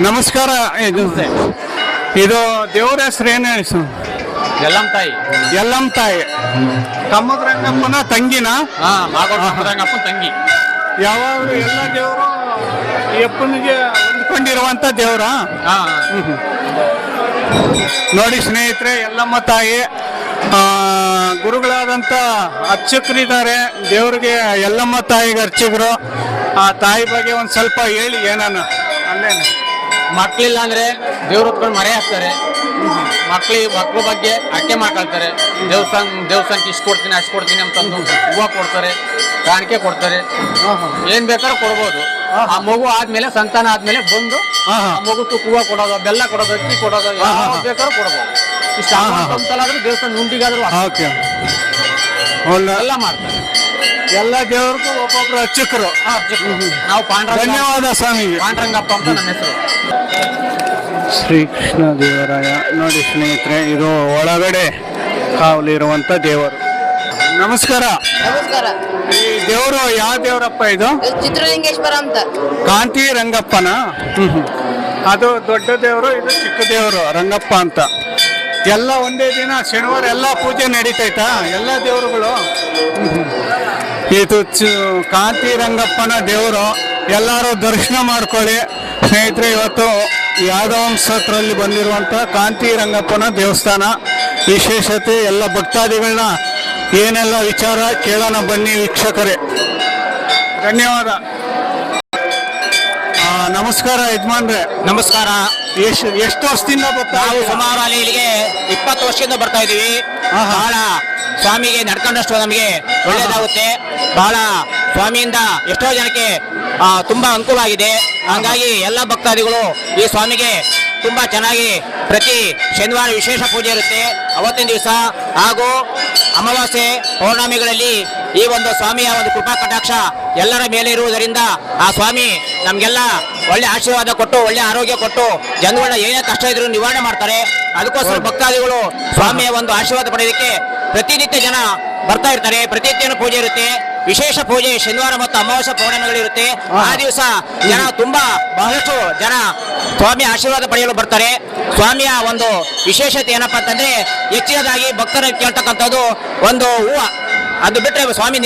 ನಮಸ್ಕಾರ ಇದು ಇದು ದೇವ್ರ ಹೆಸರು ಏನು ಹೇಳಿ ಸ್ವಾಮಿ? ಎಲ್ಲಂ ತಾಯಿ. ಎಲ್ಲಮ್ಮ ತಾಯಿ. ತಮ್ಮದ್ರಂಗಪ್ಪನ ತಂಗಿನ? ಹಾ ತಂಗಿ. ಯಾವಾಗ ಎಲ್ಲ ದೇವರು ಅಪ್ಪನಿಗೆ ಹೊಂದ್ಕೊಂಡಿರುವಂತ ದೇವ್ರ? ಹಾ. ನೋಡಿ ಸ್ನೇಹಿತರೆ ಎಲ್ಲಮ್ಮ ತಾಯಿ ಗುರುಗಳಾದಂಥ ಅರ್ಚಕರಿದ್ದಾರೆ. ದೇವ್ರಿಗೆ ಎಲ್ಲಮ್ಮ ತಾಯಿಗೆ ಅರ್ಚಕರು. ಆ ತಾಯಿ ಬಗ್ಗೆ ಒಂದು ಸ್ವಲ್ಪ ಹೇಳಿ ಏನಾನ. ಅಲ್ಲೇನು. ಮಕ್ಳಿಲ್ಲ ಅಂದ್ರೆ ದೇವ್ರ ಹೊತ್ಕೊಂಡು ಮರೆ ಹಾಕ್ತಾರೆ. ಮಕ್ಳಿ ಮಕ್ಳ ಬಗ್ಗೆ ಅಕ್ಕೆ ಮಾಡ್ಕೊಳ್ತಾರೆ ದೇವಸ್ಥಾನ ದೇವಸ್ಥಾನಕ್ಕೆ ಇಷ್ಟು ಕೊಡ್ತೀನಿ ಅಷ್ಟು ಕೊಡ್ತೀನಿ ಅಂತಂದು ಹೂವು ಕೊಡ್ತಾರೆ ಕಾಣಿಕೆ ಕೊಡ್ತಾರೆ. ಏನ್ ಬೇಕಾದ್ರೂ ಕೊಡ್ಬೋದು. ಆ ಮಗು ಆದ್ಮೇಲೆ ಸಂತಾನ ಆದ್ಮೇಲೆ ಬಂದು. ಆ ಮಗು ತುಕ್ಕ ಹೂವು ಕೊಡೋದು ಬೆಲ್ಲ ಕೊಡೋದು ಅಕ್ಕಿ ಕೊಡೋದು. ಯಾವ್ದು ಬೇಕಾದ್ರೂ ಕೊಡ್ಬೋದು. ಇಷ್ಟು. ಅಂತಲಾದ್ರೂ ದೇವಸ್ಥಾನ ಉಂಡಿಗಾದ್ರೂ ಎಲ್ಲ ಮಾಡ್ತಾರೆ. ಎಲ್ಲ ದೇವ್ರಿಗೂ ಒಬ್ಬೊಬ್ರು ಅರ್ಚಕರು. ನಾವು ಪಾಂಡ್ರ ಧನ್ಯವಾದ ಸ್ವಾಮಿ ಪಾಂಡ್ರಂಗಪ್ಪ ಅಂತ ನನ್ನ ಹೆಸರು. ಶ್ರೀಕೃಷ್ಣ ದೇವರಾಯ. ನೋಡಿ ಸ್ನೇಹಿತರೆ ಇದು ಒಳಗಡೆ ಕಾವಲಿರುವಂತ ದೇವರು. ನಮಸ್ಕಾರ. ನಮಸ್ಕಾರ. ಈ ದೇವರು ಯಾವ ದೇವರಪ್ಪ ಇದು? ಚಿತ್ರಲಿಂಗೇಶ್ವರ ಅಂತ. ಕಾಂತಿ ರಂಗಪ್ಪನ? ಅದು ದೊಡ್ಡ ದೇವರು ಇದು ಚಿಕ್ಕ ದೇವರು ರಂಗಪ್ಪ ಅಂತ. ಎಲ್ಲ ಒಂದೇ ದಿನ ಶನಿವಾರ ಎಲ್ಲ ಪೂಜೆ ನಡೀತೈತಾ? ಎಲ್ಲ ದೇವರುಗಳು? ಇದು ಕಾಂತಿ ರಂಗಪ್ಪನ ದೇವರು. ಎಲ್ಲರೂ ದರ್ಶನ ಮಾಡ್ಕೊಳ್ಳಿ. ಸ್ನೇಹಿತರೆ ಇವತ್ತು ಯಾದವಂಶತ್ರಲ್ಲಿ ಬಂದಿರುವಂಥ ಕಾಂತಿ ರಂಗಪ್ಪನ ದೇವಸ್ಥಾನ. ವಿಶೇಷತೆ ಎಲ್ಲ ಭಕ್ತಾದಿಗಳನ್ನ ಏನೆಲ್ಲ ವಿಚಾರ ಕೇಳೋಣ ಬನ್ನಿ ವೀಕ್ಷಕರೇ. ಧನ್ಯವಾದ. ಆ, ನಮಸ್ಕಾರ ಯಜಮಾನ್ರೆ. ನಮಸ್ಕಾರ. ಎಷ್ಟು ಎಷ್ಟು ವರ್ಷದಿಂದ ಬರ್ತಾ ನಾವು ಇದ್ದೀರಾ? ಸುಮಾರು ಅಲ್ಲಿ ಇಲ್ಲಿಗೆ ಇಪ್ಪತ್ತು ವರ್ಷದಿಂದ ಬರ್ತಾ ಇದೀವಿ ಆಹಾ. ಬಹಳ ಸ್ವಾಮಿಗೆ ನಡ್ಕೊಂಡಷ್ಟು ನಮಗೆ ಒಳ್ಳೇದಾಗುತ್ತೆ. ಬಹಳ ಸ್ವಾಮಿಯಿಂದ ಎಷ್ಟೋ ಜನಕ್ಕೆ ತುಂಬಾ ಅನುಕೂಲ ಆಗಿದೆ. ಹಾಗಾಗಿ ಎಲ್ಲ ಭಕ್ತಾದಿಗಳು ಈ ಸ್ವಾಮಿಗೆ ತುಂಬಾ ಚೆನ್ನಾಗಿ ಪ್ರತಿ ಶನಿವಾರ ವಿಶೇಷ ಪೂಜೆ ಇರುತ್ತೆ. ಅವತ್ತಿನ ದಿವಸ ಹಾಗೂ ಅಮಾವಾಸ್ಯೆ ಪೌರ್ಣಮಿಗಳಲ್ಲಿ ಈ ಒಂದು ಸ್ವಾಮಿಯ ಒಂದು ಕೃಪಾ ಕಟಾಕ್ಷ ಎಲ್ಲರ ಮೇಲೆ ಇರುವುದರಿಂದ ಆ ಸ್ವಾಮಿ ನಮಗೆಲ್ಲ ಒಳ್ಳೆ ಆಶೀರ್ವಾದ ಕೊಟ್ಟು ಒಳ್ಳೆ ಆರೋಗ್ಯ ಕೊಟ್ಟು ಜನಗಳ ಏನೇ ಕಷ್ಟ ಇದ್ರು ನಿವಾರಣೆ ಮಾಡ್ತಾರೆ. ಅದಕ್ಕೋಸ್ಕರ ಭಕ್ತಾದಿಗಳು ಸ್ವಾಮಿಯ ಒಂದು ಆಶೀರ್ವಾದ ಪಡೆಯೋದಕ್ಕೆ ಪ್ರತಿನಿತ್ಯ ಜನ ಬರ್ತಾ ಇರ್ತಾರೆ. ಪ್ರತಿನಿತ್ಯನೂ ಪೂಜೆ ಇರುತ್ತೆ. ವಿಶೇಷ ಪೂಜೆ ಶನಿವಾರ ಮತ್ತು ಅಮಾವಾಸ್ಯ ಪೌರ್ಣಿಮೆಗಳಿರುತ್ತೆ. ಆ. ದಿವಸ ಜನ ತುಂಬಾ ಬಹಳಷ್ಟು ಜನ ಸ್ವಾಮಿ ಆಶೀರ್ವಾದ ಪಡೆಯಲು ಬರ್ತಾರೆ. ಸ್ವಾಮಿಯ ಒಂದು ವಿಶೇಷತೆ ಏನಪ್ಪಾ ಅಂತಂದ್ರೆ ಹೆಚ್ಚಿನದಾಗಿ ಭಕ್ತರ ಕೇಳ್ತಕ್ಕಂಥದ್ದು ಒಂದು ಹೂವು. ಅದು ಬಿಟ್ಟರೆ ಸ್ವಾಮಿ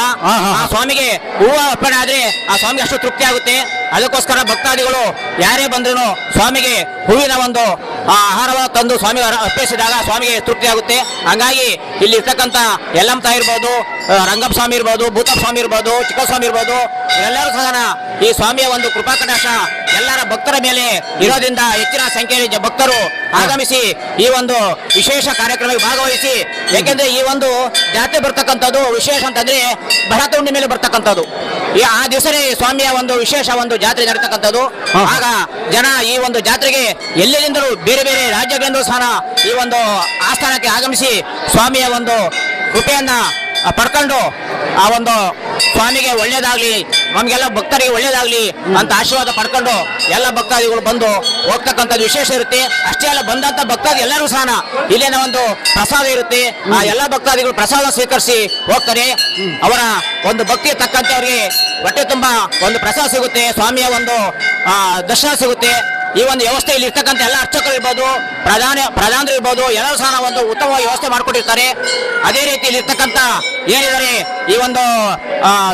ಹಾ, ಹಾ. ಆ ಸ್ವಾಮಿಗೆ ಹೂವು ಅರ್ಪಣೆ ಆದ್ರೆ ಆ ಸ್ವಾಮಿ ಅಷ್ಟು ತೃಪ್ತಿ ಆಗುತ್ತೆ. ಅದಕ್ಕೋಸ್ಕರ ಭಕ್ತಾದಿಗಳು ಯಾರೇ ಬಂದ್ರು ಸ್ವಾಮಿಗೆ ಹೂವಿನ ಒಂದು ಆ ಆಹಾರವನ್ನು ತಂದು ಸ್ವಾಮಿ ಅರ್ಪಿಸಿದಾಗ ಸ್ವಾಮಿಗೆ ತೃಪ್ತಿ ಆಗುತ್ತೆ. ಹಂಗಾಗಿ ಇಲ್ಲಿ ಇರ್ತಕ್ಕಂಥ ಯಲ್ಲಮ್ಮ ತಾಯಿ ಇರ್ಬೋದು ರಂಗಪ್ಪ ಸ್ವಾಮಿ ಇರ್ಬೋದು ಭೂತಪ್ಪ ಸ್ವಾಮಿ ಇರ್ಬೋದು ಚಿಕ್ಕ ಸ್ವಾಮಿ ಇರ್ಬೋದು ಎಲ್ಲರೂ ಸಹ ಈ ಸ್ವಾಮಿಯ ಒಂದು ಕೃಪಾ ಕಟಾಕ್ಷ ಎಲ್ಲರ ಭಕ್ತರ ಮೇಲೆ ಇರೋದ್ರಿಂದ ಹೆಚ್ಚಿನ ಸಂಖ್ಯೆಯಲ್ಲಿ ಭಕ್ತರು ಆಗಮಿಸಿ ಈ ಒಂದು ವಿಶೇಷ ಕಾರ್ಯಕ್ರಮಕ್ಕೆ ಭಾಗವಹಿಸಿ. ಯಾಕೆಂದ್ರೆ ಈ ಒಂದು ಜಾತ್ರೆ ಬರ್ತಕ್ಕಂಥದ್ದು ವಿಶೇಷ ಅಂತಂದ್ರೆ ಭರತ ಮೇಲೆ ಬರ್ತಕ್ಕಂಥದ್ದು. ಈ ಆ ದಿವಸನೇ ಸ್ವಾಮಿಯ ಒಂದು ವಿಶೇಷ ಒಂದು ಜಾತ್ರೆ ನಡೀತಕ್ಕಂಥದ್ದು. ಆಗ ಜನ ಈ ಒಂದು ಜಾತ್ರೆಗೆ ಎಲ್ಲೆಲ್ಲಿಂದಲೂ ಬೇರೆ ಬೇರೆ ರಾಜ್ಯಗಳಿಂದಲೂ ಸಹ ಈ ಒಂದು ಆಸ್ಥಾನಕ್ಕೆ ಆಗಮಿಸಿ ಸ್ವಾಮಿಯ ಒಂದು ಕೃಪೆಯನ್ನ ಪಡ್ಕೊಂಡು ಆ ಒಂದು ಸ್ವಾಮಿಗೆ ಒಳ್ಳೇದಾಗ್ಲಿ, ನಮ್ಗೆಲ್ಲ ಭಕ್ತರಿಗೆ ಒಳ್ಳೇದಾಗ್ಲಿ ಅಂತ ಆಶೀರ್ವಾದ ಪಡ್ಕೊಂಡು ಎಲ್ಲ ಭಕ್ತಾದಿಗಳು ಬಂದು ಹೋಗ್ತಕ್ಕಂಥದ್ದು ವಿಶೇಷ ಇರುತ್ತೆ. ಅಷ್ಟೇ ಅಲ್ಲ ಬಂದಂತ ಭಕ್ತಾದಿ ಎಲ್ಲರೂ ಸಹ ಇಲ್ಲಿನ ಒಂದು ಪ್ರಸಾದ ಇರುತ್ತೆ. ಆ ಎಲ್ಲ ಭಕ್ತಾದಿಗಳು ಪ್ರಸಾದ ಸ್ವೀಕರಿಸಿ ಹೋಗ್ತಾರೆ. ಅವರ ಒಂದು ಭಕ್ತಿ ತಕ್ಕಂತೆ ಅವರಿಗೆ ಹೊಟ್ಟೆ ತುಂಬಾ ಒಂದು ಪ್ರಸಾದ ಸಿಗುತ್ತೆ. ಸ್ವಾಮಿಯ ಒಂದು ದರ್ಶನ ಸಿಗುತ್ತೆ. ಈ ಒಂದು ವ್ಯವಸ್ಥೆಯಲ್ಲಿ ಇರ್ತಕ್ಕಂಥ ಎಲ್ಲ ಅರ್ಚಕರು ಇರ್ಬೋದು ಪ್ರಧಾನ ಪ್ರಧಾನರು ಇರ್ಬೋದು ಎಲ್ಲರೂ ಸಹ ಒಂದು ಉತ್ತಮ ವ್ಯವಸ್ಥೆ ಮಾಡಿಕೊಟ್ಟಿರ್ತಾರೆ. ಅದೇ ರೀತಿ ಇಲ್ಲಿ ಇರ್ತಕ್ಕಂಥ ಏನಿದ್ದಾರೆ ಈ ಒಂದು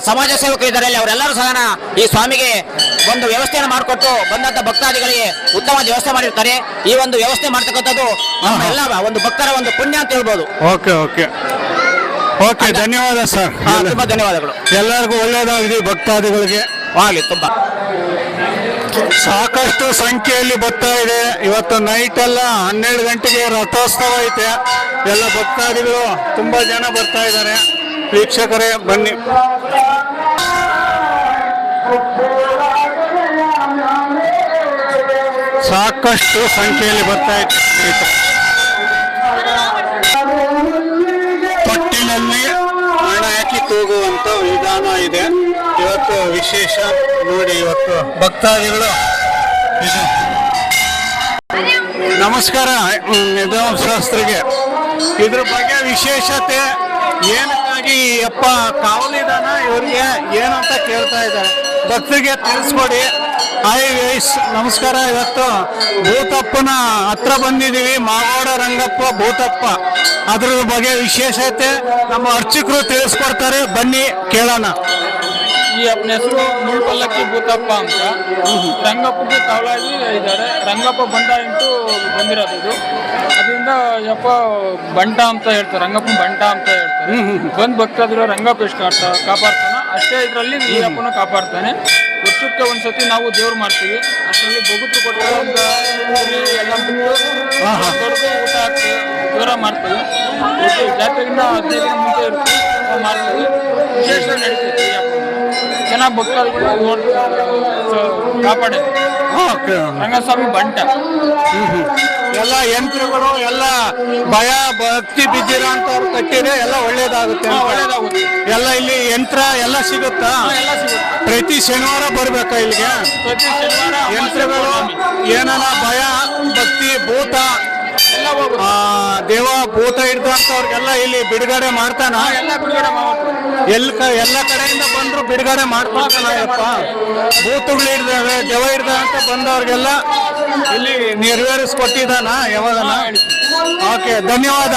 ಸಮಾಜ ಸೇವಕರು ಇದ್ದಾರೆ ಅಲ್ಲಿ ಅವರೆಲ್ಲರೂ ಸಹ ಈ ಸ್ವಾಮಿಗೆ ಒಂದು ವ್ಯವಸ್ಥೆಯನ್ನು ಮಾಡಿಕೊಟ್ಟು ಬಂದಂತ ಭಕ್ತಾದಿಗಳಿಗೆ ಉತ್ತಮ ವ್ಯವಸ್ಥೆ ಮಾಡಿರ್ತಾರೆ. ಈ ಒಂದು ವ್ಯವಸ್ಥೆ ಮಾಡ್ತಕ್ಕಂಥದ್ದು ಎಲ್ಲ ಒಂದು ಭಕ್ತರ ಒಂದು ಪುಣ್ಯ ಅಂತ ಹೇಳ್ಬೋದು. Okay okay. ಓಕೆ ಧನ್ಯವಾದ ಸರ್. ತುಂಬಾ ಧನ್ಯವಾದಗಳು. ಎಲ್ಲರಿಗೂ ಒಳ್ಳೇದಾಗಲಿ ಭಕ್ತಾದಿಗಳಿಗೆ. ಆಗಲಿ ತುಂಬಾ. ಸಾಕಷ್ಟು ಸಂಖ್ಯೆಯಲ್ಲಿ ಬರ್ತಾ ಇದೆ. ಇವತ್ತು ನೈಟ್ ಎಲ್ಲ ಹನ್ನೆರಡು ಗಂಟೆಗೆ ರಥೋತ್ಸವ ಐತೆ. ಎಲ್ಲ ಭಕ್ತಾದಿಗಳು, ತುಂಬಾ ಜನ ಬರ್ತಾ ಇದ್ದಾರೆ. ವೀಕ್ಷಕರೇ, ಬನ್ನಿ. ಸಾಕಷ್ಟು ಸಂಖ್ಯೆಯಲ್ಲಿ ಬರ್ತಾ ಇದೆ. ತೊಟ್ಟಿನಲ್ಲಿ ಹಣ ಹಾಕಿ ತೂಗುವಂತ ವಿಧಾನ ಇದೆ. ವಿಶೇಷ ನೋಡಿ ಇವತ್ತು ಭಕ್ತಾದಿಗಳು. ನಮಸ್ಕಾರ ಇದು ಶಾಸ್ತ್ರಿಗೆ. ಇದ್ರ ಬಗ್ಗೆ ವಿಶೇಷತೆ ಏನಕ್ಕಾಗಿ ಅಪ್ಪ ಕಾವಲಿದಾನ, ಇವರಿಗೆ ಏನಂತ ಕೇಳ್ತಾ ಇದ್ದಾರೆ. ಭಕ್ತರಿಗೆ ತಿಳಿಸ್ಕೊಡಿ. ಹಾಯ್ ವೈಸ್ ನಮಸ್ಕಾರ. ಇವತ್ತು ಭೂತಪ್ಪನ ಹತ್ರ ಬಂದಿದ್ದೀವಿ, ಮಾಗೋಡ ರಂಗಪ್ಪ ಭೂತಪ್ಪ. ಅದ್ರ ಬಗ್ಗೆ ವಿಶೇಷತೆ ನಮ್ಮ ಅರ್ಚಕರು ತಿಳಿಸ್ಕೊಡ್ತಾರೆ. ಬನ್ನಿ, ಕೇಳೋಣ. ಈ ಅಪ್ಪನ ಹೆಸರು ಮುಳ್ಪಲ್ಲಕ್ಕಿ ಭೂತಪ್ಪ ಅಂತ. ರಂಗಪ್ಪಗೆ ಕಾವಲಾಗಿ ಇದ್ದಾರೆ. ರಂಗಪ್ಪ ಬಂಡ ಇಂಟು ಬಂದಿರೋದು ಇದು. ಅದರಿಂದ ಯಪ್ಪ ಬಂಟ ಅಂತ ಹೇಳ್ತಾರೆ. ರಂಗಪ್ಪ ಬಂಟ ಅಂತ ಹೇಳ್ತಾರೆ. ಬಂದ್ ಭಕ್ತಾದಿರೋ ರಂಗಪ್ಪ ಎಷ್ಟು ಕಾಪಾಡ್ತಾನ. ಅಷ್ಟೇ ಇದರಲ್ಲಿ ಈ ಅಪ್ಪನ ಕಾಪಾಡ್ತಾನೆ. ವರ್ಷಕ್ಕೆ ಒಂದ್ಸತಿ ನಾವು ದೇವ್ರು ಮಾಡ್ತೀವಿ. ಅಷ್ಟರಲ್ಲಿ ಬೊಗುತ್ತು ಕೊಟ್ಟರೆ ಎಲ್ಲ ಊಟ ಹಾಕ್ತೀವಿ ದೂರ ಮಾಡ್ತೀವಿ. ಜಾತ್ರೆಯಿಂದ ಜಾತ್ರೆಗಿಂತ ಹದಿನೈದು ದಿನ ಮುಂಚೆ ಮಾಡ್ತೀವಿ ವಿಶೇಷ ನಡೀತೈತಿ ಜನ ಭಕ್ತಾದಿಗಳು ನೋಡ್ ಕಾಪಾಡ ರಂಗಸ್ವಾಮಿ ಬಂಟ. ಎಲ್ಲ ಯಂತ್ರಗಳು ಎಲ್ಲ ಭಯ ಭಕ್ತಿ ಬಿದ್ದೀರ ಅಂತ ಅವ್ರು ಕಟ್ಟಿದ್ರೆ ಎಲ್ಲ ಒಳ್ಳೇದಾಗುತ್ತೆ. ಒಳ್ಳೇದಾಗುತ್ತೆ. ಎಲ್ಲ ಇಲ್ಲಿ ಯಂತ್ರ ಎಲ್ಲ ಸಿಗುತ್ತಾ? ಎಲ್ಲ ಸಿಗುತ್ತೆ. ಪ್ರತಿ ಶನಿವಾರ ಬರ್ಬೇಕಾ ಇಲ್ಲಿಗೆ? ಪ್ರತಿ ಶನಿವಾರ ಯಂತ್ರಗಳು ಏನಾರ ಭಯ ಭಕ್ತಿ ಭೂತ? ದೇವ ಭೂತ ಹಿಡ್ದಂತವ್ರಿಗೆಲ್ಲ ಇಲ್ಲಿ ಬಿಡುಗಡೆ ಮಾಡ್ತಾನ? ಎಲ್ಲ ಬಿಡುಗಡೆ ಎಲ್ ಎಲ್ಲ ಕಡೆಯಿಂದ ಬಂದ್ರು ಬಿಡುಗಡೆ ಮಾಡ್ಕೊಳ್ತಾನಪ್ಪ ಭೂತಗಳು ಹಿಡ್ದಾವೆ ದೇವ ಹಿಡ್ದ ಅಂತ ಬಂದವ್ರಿಗೆಲ್ಲ ಇಲ್ಲಿ ನೆರವೇರಿಸ್ಕೊಟ್ಟಿದ್ದಾನ ಯಾವಾಗನ? ಓಕೆ ಧನ್ಯವಾದ.